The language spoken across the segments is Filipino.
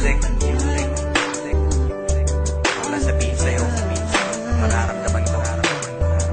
music, music, music, music. Wala sabihin sa'yo, mararamdaman ko.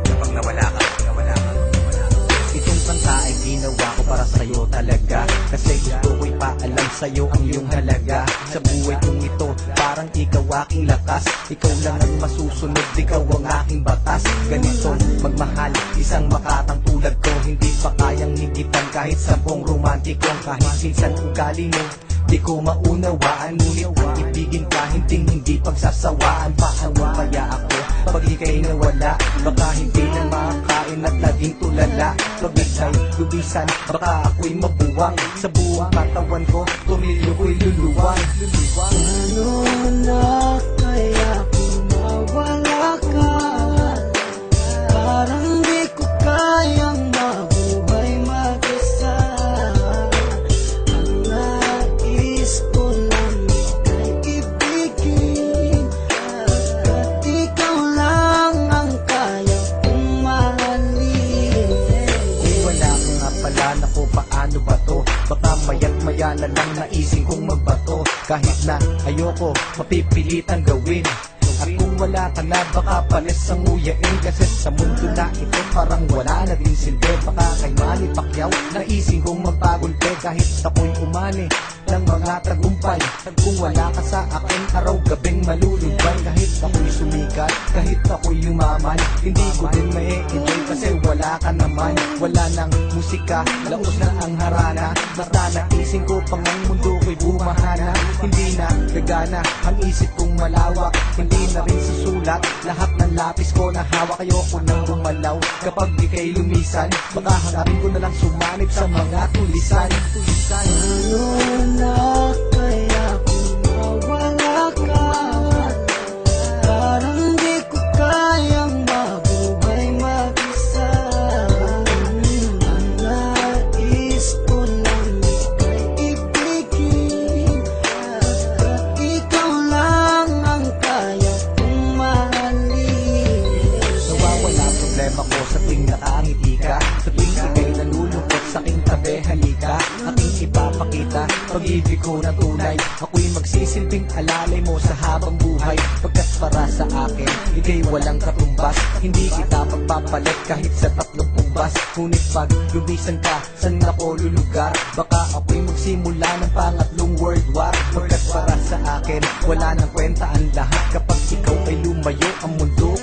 Kapag nawala ka, nawala ka, nawala ka. Itong kanta ay ginawa ko para sa'yo talaga. Kasi gusto ko'y paalam sa'yo ang iyong halaga. Sa buhay kong ito, parang ikaw aking lakas. Ikaw lang ang masusunod, ikaw ang aking batas. Ganito, magmahal, isang makatang tulad ko. Hindi pa kayang higitan kahit sa buong romantikong kahit sinsan ugali mo Di ko maunawaan Ngunit ang ibigin ka Hindi hindi pagsasawaan. Paano kaya ako? Pag ikay nawala Baka hindi na makakain At laging tulala. Pag ikay lubisan Baka ako'y mabuwang. Sa buong katawan ko Tumilyo ko'y luluwang pala Naku paano ba to? Baka mayat maya na lang naising kong magbato. Kahit na ayoko Mapipilitan gawin. At kung wala ka na baka palis ang uyain Kasi sa mundo na ito parang wala na din silbi. Baka kay Manny Pacquiao Naising kong magpagulpe Kahit ako'y umani ng mga tagumpay. Kung wala ka sa akin Araw-gabing malulubay. Kahit ako'y sumikat Kahit ako'y yumaman Hindi ko din may wala ka naman. Wala nang musika Laos na ang harana. Basta naising ko pang ang mundo ko'y bumahana. Hindi na gagana Ang isip kong malawak. Hindi na rin susulat. Lahat ng lapis ko na hawak. Ayoko nang gumalaw. Kapag di kay lumisan Baka hanapin ko na lang sumanib Sa mga tulisan. Tulisan. Ano na halika Aking ipapakita pag-ibig ko na tunay Ako'y magsisilbing alalay mo sa habang buhay. Pagkat para sa akin, ikay walang katumbas. Hindi kita pagpapalit kahit sa tatlong pumbas. Ngunit pag lumisan ka, saan ako lulugar? Baka ako'y magsimula ng pangatlong world war. Pagkat para sa akin, wala nang kwenta ang lahat. Kapag ikaw ay lumayo, ang mundo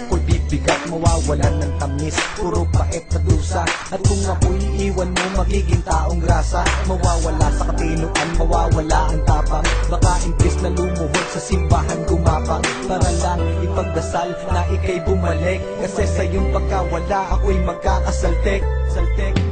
Mawawalan ng tamis, puro pait na dusa At kung ako'y iiwan mo, magiging taong grasa. Mawawala sa katinuan, mawawala ang tapang. Baka imbis na lumuhod sa simbahan gumapang. Para lang ipagdasal na ikay bumalik. Kasi sa iyong pagkawala, ako'y magkakasaltek Saltek